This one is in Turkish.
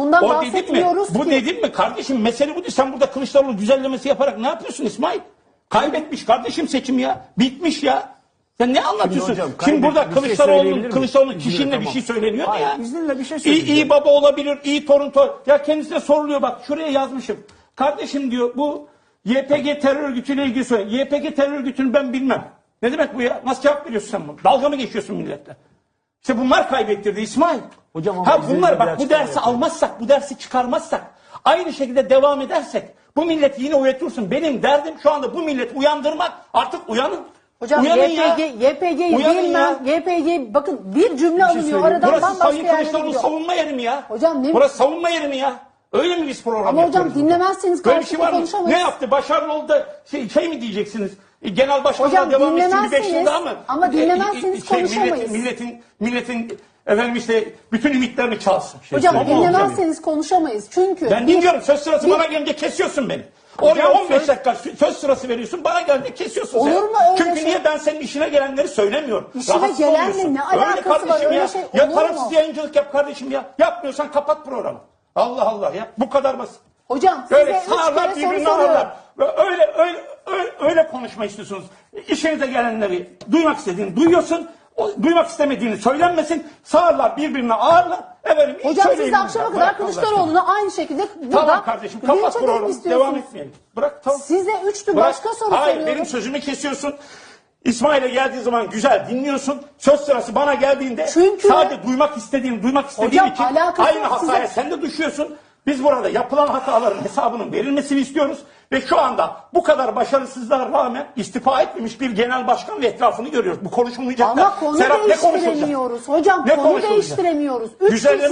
Bundan o dedim mi? bahsetmiyoruz Bu ki. dedim mi? Kardeşim mesele bu değil. Sen burada Kılıçdaroğlu güzellemesi yaparak ne yapıyorsun İsmail? Kaybetmiş kardeşim seçim ya. Bitmiş ya. Sen ne anlatıyorsun? hocam, Şimdi, burada kaybetmiş bir şey Kılıçdaroğlu'nun söyleyebilir miyim? Kılıçdaroğlu'nun İzninle, bir tamam. şey söyleniyor mu Hayır, ya? izninle bir şey iyi, söyleyeceğim. iyi baba olabilir, iyi torun tor. Ya kendisine soruluyor bak şuraya yazmışım. Kardeşim diyor bu YPG terör örgütüyle ilgili söylüyor. YPG terör örgütünü ben bilmem. Ne demek bu ya? Nasıl cevap veriyorsun sen bunu? Dalga mı geçiyorsun milletle? İşte bunlar kaybettirdi İsmail. Hocam ama ha bunlar bir bak bu dersi yapayım. almazsak, bu dersi çıkarmazsak, aynı şekilde devam edersek bu milleti yine uyutursun. Benim derdim şu anda bu milleti uyandırmak. Artık uyanın. Hocam Uyanın ya. YPG, YPG'yi Uyanın bilmem. YPG bakın bir cümle alınıyor. söyleyeyim. Aradan Burası bambaşka Sayın Kılıçdaroğlu savunma yeri mi ya? Hocam ne- Burası savunma yeri mi ya? Öyle mi biz program Ama hocam dinlemezseniz bir şey karşılıklı var mı? konuşamayız. Ne yaptı? Başarılı oldu şey, şey mi diyeceksiniz? E, Genel başkanlığa Hocam devam etsin bir beş yıl daha mı? ama E, dinlemezseniz konuşamayız. Milletin, milletin, milletin efendim işte bütün ümitlerini çalsın. Hocam O mu olacak? dinlemezseniz konuşamayız. Çünkü Ben dinliyorum. Söz sırası bana gelince kesiyorsun beni. Oraya Hocam 15 söz- dakika sö- söz sırası veriyorsun. Bana gelince kesiyorsun sen. Olur mu öyle Çünkü şey? niye ben senin işine gelenleri söylemiyorum. İşime Rahatsız gelenle oluyorsun. ne alakası Öyle kardeşim var? Öyle ya. şey ya olur tarafsız mu? yayıncılık yap kardeşim ya. Yapmıyorsan kapat programı. Allah Allah ya. Bu kadar basit. hocam size Öyle üç kere soru soruyorum. ağırlar. Öyle, öyle, öyle, konuşma istiyorsunuz. İşinize gelenleri duymak istediğini duyuyorsun. O, duymak istemediğini söylenmesin. Sağırlar birbirine ağırlar. Efendim, Hocam siz de akşama kadar. Kılıçdaroğlu'na aynı şekilde burada Tamam kardeşim kapat programı. Devam etmeyelim. Bırak tamam. Size üç tür Bırak. başka soru Hayır soruyorum. benim sözümü kesiyorsun. İsmail'e geldiği zaman güzel dinliyorsun. Söz sırası bana geldiğinde Çünkü- sadece duymak istediğim, duymak istediğim Hocam, için alakası aynı yok. hataya Size- sen de düşüyorsun. Biz burada yapılan hataların hesabının verilmesini istiyoruz. Ve şu anda bu kadar başarısızlığa rağmen istifa etmemiş bir genel başkan ve etrafını görüyoruz. Bu konuşulmayacak. Ama konu Serap, ne değiştiremiyoruz. Hocam Ne konu değiştiremiyoruz. Üç Güzelleme